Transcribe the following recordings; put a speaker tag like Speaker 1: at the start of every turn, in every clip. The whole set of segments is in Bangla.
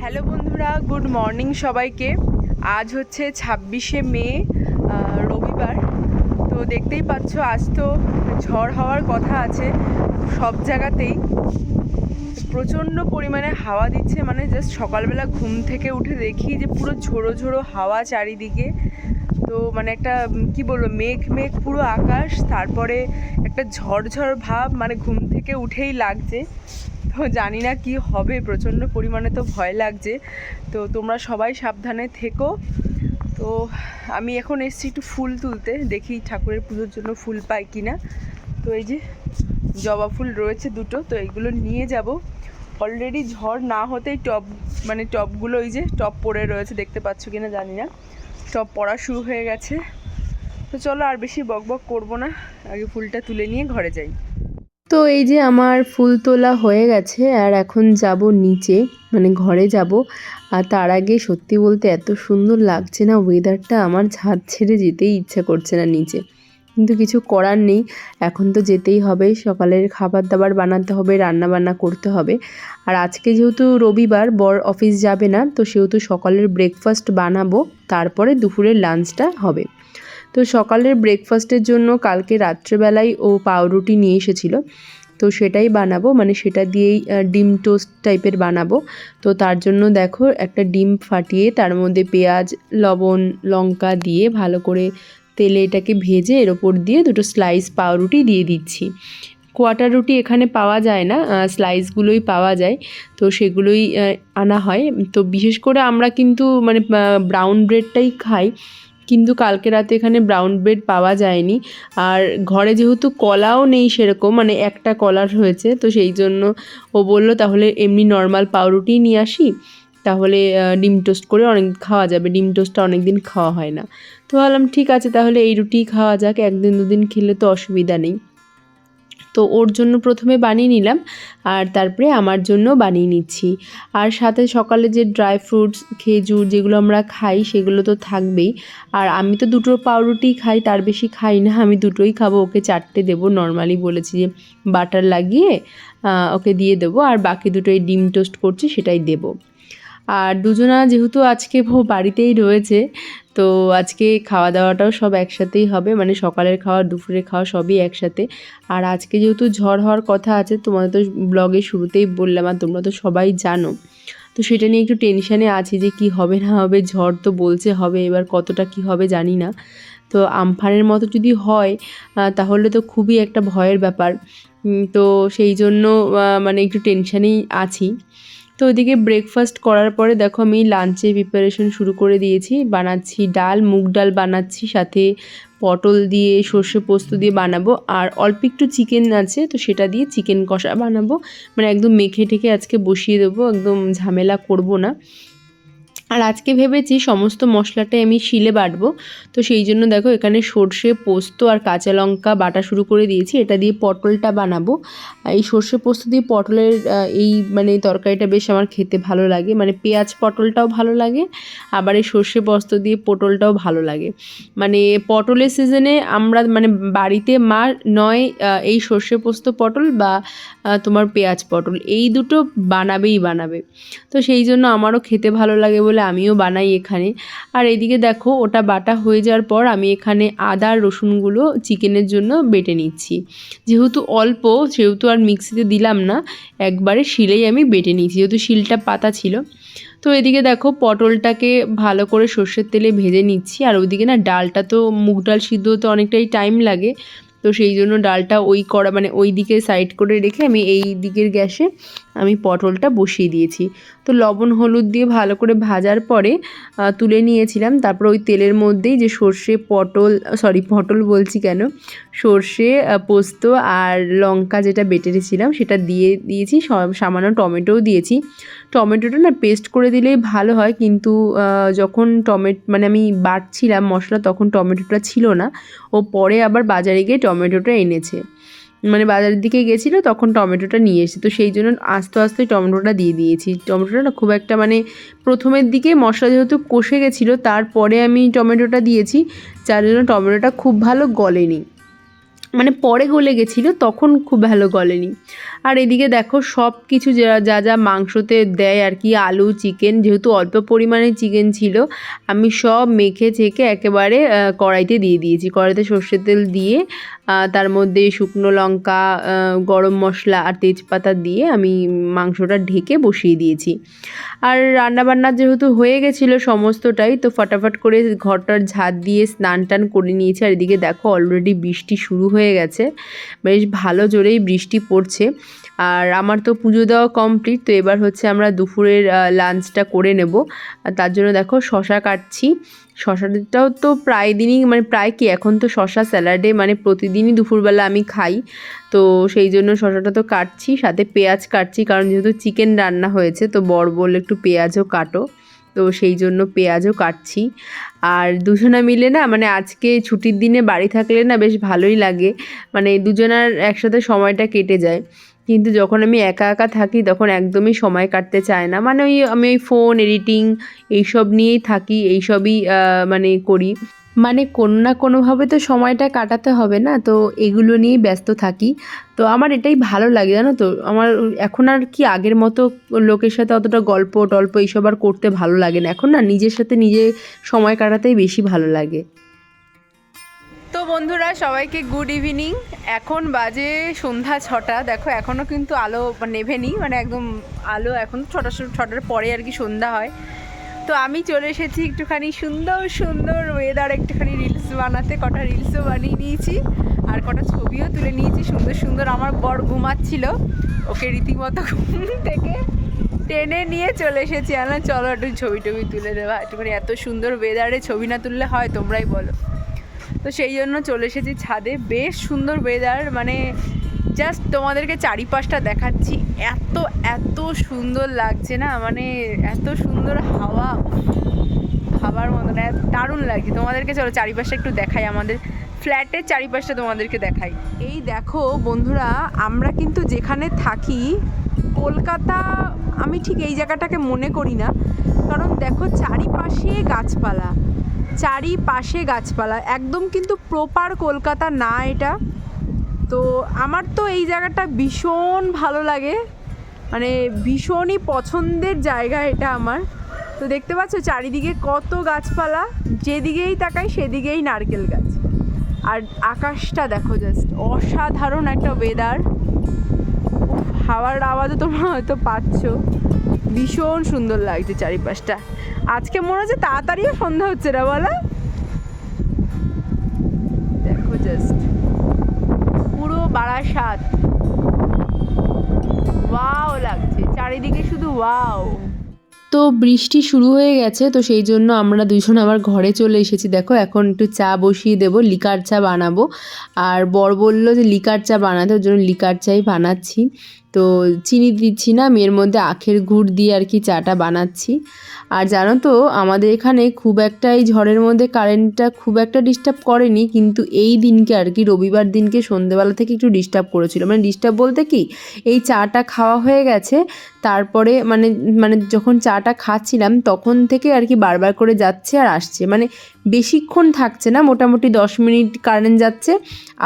Speaker 1: হ্যালো বন্ধুরা, গুড মর্নিং সবাইকে। আজ হচ্ছে ছাব্বিশে মে রবিবার। তো দেখতেই পাচ্ছ, আজ তো ঝড় হওয়ার কথা আছে সব জায়গাতেই। প্রচণ্ড পরিমাণে হাওয়া দিচ্ছে মানে জাস্ট সকালবেলা ঘুম থেকে উঠে দেখি যে পুরো ঝোড়ো ঝোড়ো হাওয়া চারিদিকে। তো মানে একটা কি বলব, মেঘ মেঘ পুরো আকাশ, তারপরে একটা ঝড় ঝড় ভাব মানে ঘুম থেকে উঠেই লাগছে। তো জানি না কি হবে, প্রচণ্ড পরিমাণে তো ভয় লাগছে। তো তোমরা সবাই সাবধানে থেকো। তো আমি এখন এসেছি একটু ফুল তুলতে, দেখি ঠাকুরের পুজোর জন্য ফুল পাই কি না তো এই যে জবা ফুল রয়েছে দুটো, তো এগুলো নিয়ে যাব। অলরেডি ঝড় না হতেই টব মানে টবগুলো ওই যে টপ পড়ে রয়েছে, দেখতে পাচ্ছ কি না জানি না। টপ পড়া শুরু হয়ে গেছে। তো চলো আর বেশি বক বক করব না। আগে ফুলটা তুলে নিয়ে ঘরে যাই।
Speaker 2: তো এই যে আমার ফুল তোলা হয়ে গেছে আর এখন যাব নিচে মানে ঘরে যাব। আর তার আগে সত্যি বলতে এত সুন্দর লাগছে না ওয়েদারটা আমার ছাদ ছেড়ে যেতেই ইচ্ছা করছে না নিচে। কিন্তু কিছু করার নেই। এখন তো যেতেই হবে। সকালের খাবার দাবার বানাতে হবে, রান্না বান্না করতে হবে। আর আজকে যেহেতু রবিবার, বর অফিস যাবে না, তো সেহেতু সকালের ব্রেকফাস্ট বানাবো। তারপরে দুপুরের লাঞ্চটা হবে। তো সকালের ব্রেকফাস্টের জন্য কালকে রাত্রেবেলায় ও পাউরুটি নিয়ে এসেছিল। তো সেটাই বানাবো। মানে সেটা দিয়েই ডিম টোস্ট টাইপের বানাবো। তো তার জন্য দেখো একটা ডিম ফাটিয়ে তার মধ্যে পেঁয়াজ, লবণ, লঙ্কা দিয়ে ভালো করে তেলে এটাকে ভেজে এর ওপর দিয়ে দুটো স্লাইস পাউরুটি দিয়ে দিচ্ছি। কোয়াটার রুটি এখানে পাওয়া যায় না স্লাইসগুলোই পাওয়া যায়, তো সেগুলোই আনা হয়। তো বিশেষ করে আমরা কিন্তু মানে ব্রাউন ব্রেডটাই খাই, কিন্তু কালকে রাতে এখানে ব্রাউন ব্রেড পাওয়া যায়নি। আর ঘরে যেহেতু কলাও নেই সেরকম মানে একটা কলার হয়েছে, তো সেই জন্য ও বলল তাহলে এমনি নর্মাল পাউরুটি নিয়ে আসি, তাহলে ডিম টোস্ট করে অনেক, খাওয়া যাবে। ডিম টোস্টটা অনেক দিন খাওয়া হয় না। তো ভাবলাম, ঠিক আছে, তাহলে এই রুটি খাওয়া যাক, একদিন দুদিন খেলে তো অসুবিধা নেই। তো ওর জন্য প্রথমে বানিয়ে নিলাম, আর তারপরে আমার জন্য বানিয়ে নিচ্ছি। আর সাথে সকালে যে ড্রাই ফ্রুটস, খেজুর যেগুলো আমরা খাই, সেগুলো তো থাকবেই। আর আমি তো দুটো পাউরুটি খাই, তার বেশি খাই না, আমি দুটোই খাব, ওকে চারটে দেবো, নর্মালি বলেছি যে বাটার লাগিয়ে ওকে দিয়ে দেবো, আর বাকি দুটোই ডিম টোস্ট করছি, সেটাই দেবো। আর দুজনা যেহেতু আজকে বাড়িতেই রয়েছে তো আজকে খাওয়া দাওয়াটাও সব একসাথেই হবে। মানে সকালের খাওয়া, দুপুরের খাওয়া সবই একসাথে। আর আজকে যেহেতু ঝড় হওয়ার কথা আছে, তোমাদের তো ব্লগে শুরুতেই বললাম আর তোমরা তো সবাই জানো। তো সেটা নিয়ে একটু টেনশানে আছি যে কি হবে, না হবে, ঝড় তো বলছে হবে, এবার কতটা কি হবে জানি না। তো আমফানের মতো যদি হয় তাহলে তো খুবই একটা ভয়ের ব্যাপার। তো সেই জন্য মানে একটু টেনশানেই আছি। তো ওদিকে ব্রেকফাস্ট করার পরে দেখো আমি লাঞ্চে প্রিপারেশন শুরু করে দিয়েছি। বানাচ্ছি ডাল, মুগ ডাল বানাচ্ছি, সাথে পটল দিয়ে, সর্ষে পোস্ত দিয়ে বানাবো। আর অল্প একটু চিকেন আছে, তো সেটা দিয়ে চিকেন কষা বানাবো। মানে একদম মেখে ঠেকে আজকে বসিয়ে দেবো, একদম ঝামেলা করব না। আর আজকে ভেবেছি সমস্ত মশলাটাই আমি শিলে বাটবো। তো সেই জন্য দেখো এখানে সর্ষে, পোস্ত আর কাঁচা লঙ্কা বাটা শুরু করে দিয়েছি। এটা দিয়ে পটলটা বানাবো। এই সর্ষে, পোস্ত দিয়ে পটলের এই মানে তরকারিটা বেশ আমার খেতে ভালো লাগে। মানে পেঁয়াজ পটলটাও ভালো লাগে, আবার এই সর্ষে, পোস্ত দিয়ে পটলটাও ভালো লাগে। মানে পটলের সিজনে আমরা মানে বাড়িতে মা নয় এই সর্ষে, পোস্ত পটল বা তোমার পেঁয়াজ পটল, এই দুটো বানাবেই বানাবে। তো সেই জন্য আমারও খেতে ভালো লাগে বলে আমিও বানাই এখানে। আর এদিকে দেখো, ওটা বাটা হয়ে যাওয়ার পর আমি এখানে আদা, রসুনগুলো চিকেনের জন্য বেটে নিচ্ছি। যেহেতু অল্প, সেহেতু আর মিক্সিতে দিলাম না, একবারে শিলেই আমি বেটে নিয়েছি যেহেতু শিলটা পাতা ছিল। তো এদিকে দেখো, পটলটাকে ভালো করে সর্ষের তেলে ভেজে নিচ্ছি, আর ওইদিকে না ডালটা তো, মুগ ডাল সিদ্ধ হতে অনেকটাই টাইম লাগে। তো সেই জন্য ডালটা ওই করা মানে ওই দিকে সাইড করে রেখে আমি এই দিকের গ্যাসে আমি পটলটা বসিয়ে দিয়েছি। তো লবণ, হলুদ দিয়ে ভালো করে ভাজার পরে তুলে নিয়েছিলাম। তারপর ওই তেলের মধ্যেই যে সর্ষে, পটল সরি পটল বলছি কেন? সর্ষে পোস্ত আর লঙ্কা যেটা বেটে রেখেছিলাম সেটা দিয়ে দিয়েছি। সামান্য টমেটোও দিয়েছি। টমেটোটা না পেস্ট করে দিলেই ভালো হয়, কিন্তু যখন টমেটো মানে আমি বাটছিলাম মশলা, তখন টমেটোটা ছিল না। ও পরে আবার বাজারে গিয়ে টমেটোটা এনেছে। মানে বাজারের দিকে গেছিল, তখন টমেটোটা নিয়ে এসেছে তো সেই জন্য আস্তে আস্তে টমেটোটা দিয়ে দিয়েছি। টমেটোটা খুব একটা মানে প্রথমের দিকে মশলা যেহেতু কষে গেছিল, তারপরে আমি টমেটোটা দিয়েছি, যার জন্য টমেটোটা খুব ভালো গলেনি। মানে পরে গলে গেছিল, তখন খুব ভালো গলেনি। আর এদিকে দেখো সব কিছু যা যা যা মাংসতে দেয় আর কি, আলু, চিকেন, যেহেতু অল্প পরিমাণে চিকেন ছিল, আমি সব মেখে চেখে একেবারে কড়াইতে দিয়ে দিয়েছি। কড়াইতে সর্ষের তেল দিয়ে তার মধ্যে শুকনো লঙ্কা গরম মশলা আর তেজপাতা দিয়ে আমি মাংসটা ঢেকে বসিয়ে দিয়েছি। আর রান্নাবান্না যেহেতু হয়ে গেছিল সমস্তটাই, তো ফটাফট করে ঘরটার ঝাঁট দিয়ে স্নান টান করে নিয়েছি। আর এদিকে দেখো অলরেডি বৃষ্টি শুরু হয়ে গেছে। বেশ ভালো জোরেই বৃষ্টি পড়ছে। আর আমার তো পুজো দেওয়া কমপ্লিট তো এবার হচ্ছে আমরা দুপুরের লাঞ্চটা করে নেব। তার জন্য দেখো শশা কাটছি। শশাটাও তো প্রায় দিনই মানে প্রায় কি এখন তো শশা স্যালাডে মানে প্রতিদিনই দুপুরবেলা আমি খাই। তো সেই জন্য শশাটা তো কাটছি, সাথে পেঁয়াজ কাটছি, কারণ যেহেতু চিকেন রান্না হয়েছে, তো বর বলল একটু পেঁয়াজও কাটো। তো সেই জন্য পেঁয়াজও কাটছি। আর দুজনা মিলে না মানে আজকে ছুটির দিনে বাড়ি থাকলে না বেশ ভালোই লাগে। মানে দুজনার একসাথে সময়টা কেটে যায়। কিন্তু যখন আমি একা একা থাকি তখন একদমই সময় কাটতে চায় না। মানে ওই আমি ওই ফোন এডিটিং এইসব নিয়েই থাকি, এইসবই মানে করি। মানে কোনো না কোনোভাবে তো সময়টা কাটাতে হবে না, তো এগুলো নিয়েই ব্যস্ত থাকি। তো আমার এটাই ভালো লাগে, জানো তো? আমার এখন আর কি আগের মতো লোকের সাথে অতটা গল্প টল্প এইসব আর করতে ভালো লাগে না। এখন না নিজের সাথে নিজে সময় কাটাতেই বেশি ভালো লাগে।
Speaker 1: বন্ধুরা, সবাইকে গুড ইভিনিং এখন বাজে সন্ধ্যা ছটা। দেখো এখনও কিন্তু আলো নেভেনি মানে একদম আলো এখন ছটা ছটার পরে আর কি সন্ধ্যা হয়। তো আমি চলে এসেছি একটুখানি সুন্দর সুন্দর ওয়েদার একটুখানি রিলস বানাতে। কটা রিলসও বানিয়ে নিয়েছি, আর কটা ছবিও তুলে নিয়েছি। সুন্দর সুন্দর আমার বর ঘুমাচ্ছিল। ওকে রীতিমতো ঘুম থেকে টেনে নিয়ে চলে এসেছি। আনা চলো একটু ছবি টবি তুলে দেওয়া। একটুখানি এত সুন্দর ওয়েদারে ছবি না তুললে হয়, তোমরাই বলো। তো সেই জন্য চলে এসেছি ছাদে। বেশ সুন্দর ওয়েদার মানে জাস্ট তোমাদেরকে চারিপাশটা দেখাচ্ছি। এত এত সুন্দর লাগছে না? মানে এত সুন্দর হাওয়া। ভাবার মতন এত দারুণ লাগছে। তোমাদেরকে চলো চারিপাশটা একটু দেখাই, আমাদের ফ্ল্যাটের চারিপাশটা তোমাদেরকে দেখাই। এই দেখো বন্ধুরা, আমরা কিন্তু যেখানে থাকি, কলকাতা, আমি ঠিক এই জায়গাটাকে মনে করি না। কারণ দেখো চারিপাশে গাছপালা। চারিপাশে গাছপালা, একদম কিন্তু প্রপার কলকাতা না এটা। তো আমার তো এই জায়গাটা ভীষণ ভালো লাগে মানে ভীষণই পছন্দের জায়গা এটা আমার। তো দেখতে পাচ্ছ চারিদিকে কত গাছপালা, যেদিকেই তাকাই সেদিকেই নারকেল গাছ। আর আকাশটা দেখো জাস্ট অসাধারণ একটা ওয়েদার হাওয়ার আওয়াজও তোমরা হয়তো পাচ্ছ। ভীষণ সুন্দর লাগছে চারিপাশটা। আজকে মনে হচ্ছে তাড়াতাড়িও সন্ধ্যা হচ্ছে না বলো। দেখো জাস্ট পুরো বারাসাত। ওয়াও লাগছে, চারিদিকে শুধু ওয়াও
Speaker 2: তো বৃষ্টি শুরু হয়ে গেছে, তো সেই জন্য আমরা দুজন আবার ঘরে চলে এসেছি। দেখো, এখন একটু চা বসিয়ে দেবো, লিকার চা বানাবো। আর বর বলল যে লিকার চা বানাতে, ওর জন্য লিকার চাই বানাচ্ছি। তো চিনি দিচ্ছি না আমি এর মধ্যে আখের গুড় দিয়ে আর কি চাটা বানাচ্ছি। আর জানো তো, আমাদের এখানে খুব একটা এই ঝড়ের মধ্যে কারেন্টটা খুব একটা ডিস্টার্ব করেনি, কিন্তু এই দিনকে আর কি, রবিবার দিনকে সন্ধেবেলা থেকে একটু ডিস্টার্ব করেছিল। মানে ডিস্টার্ব বলতে কি, এই চাটা খাওয়া হয়ে গেছে, তারপরে মানে মানে যখন চাটা খাচ্ছিলাম, তখন থেকে আর কি বারবার করে যাচ্ছে আর আসছে। মানে বেশিক্ষণ থাকছে না, মোটামুটি দশ মিনিট কারেন্ট যাচ্ছে,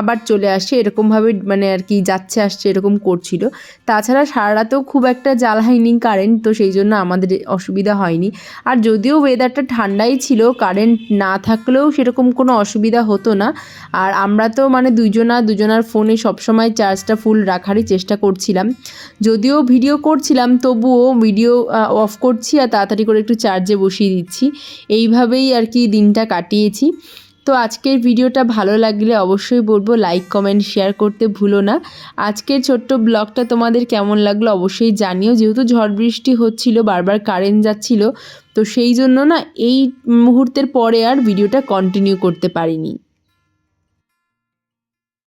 Speaker 2: আবার চলে আসছে, এরকমভাবে মানে আর কি যাচ্ছে, আসছে, এরকম করছিল। তাছাড়া সারা রাতেও খুব একটা জাল জ্বালায়নি কারেন্ট তো সেই জন্য আমাদের অসুবিধা হয়নি। আর যদিও ওয়েদারটা ঠান্ডাই ছিল কারেন্ট না থাকলেও সেরকম কোনো অসুবিধা হতো না। আর আমরা তো মানে দুজনা দুজনার ফোনে সবসময় চার্জটা ফুল রাখারই চেষ্টা করছিলাম। যদিও ভিডিও করছিলাম, তবুও ভিডিও অফ করছি আর তাড়াতাড়ি করে একটু চার্জে বসিয়ে দিচ্ছি। এইভাবেই আর কি দিনটা কাটিয়েছি। তো আজকের ভিডিওটা ভালো লাগলে অবশ্যই বলব লাইক কমেন্ট শেয়ার করতে ভুলো না। আজকের ছোট্ট ব্লগটা তোমাদের কেমন লাগল অবশ্যই জানিও। যেহেতু ঝড় বৃষ্টি হচ্ছিল, বারবার কারেন্ট যাচ্ছিল, তো সেই জন্য না এই মুহূর্তের পরে আর ভিডিওটা কন্টিনিউ করতে পারিনি।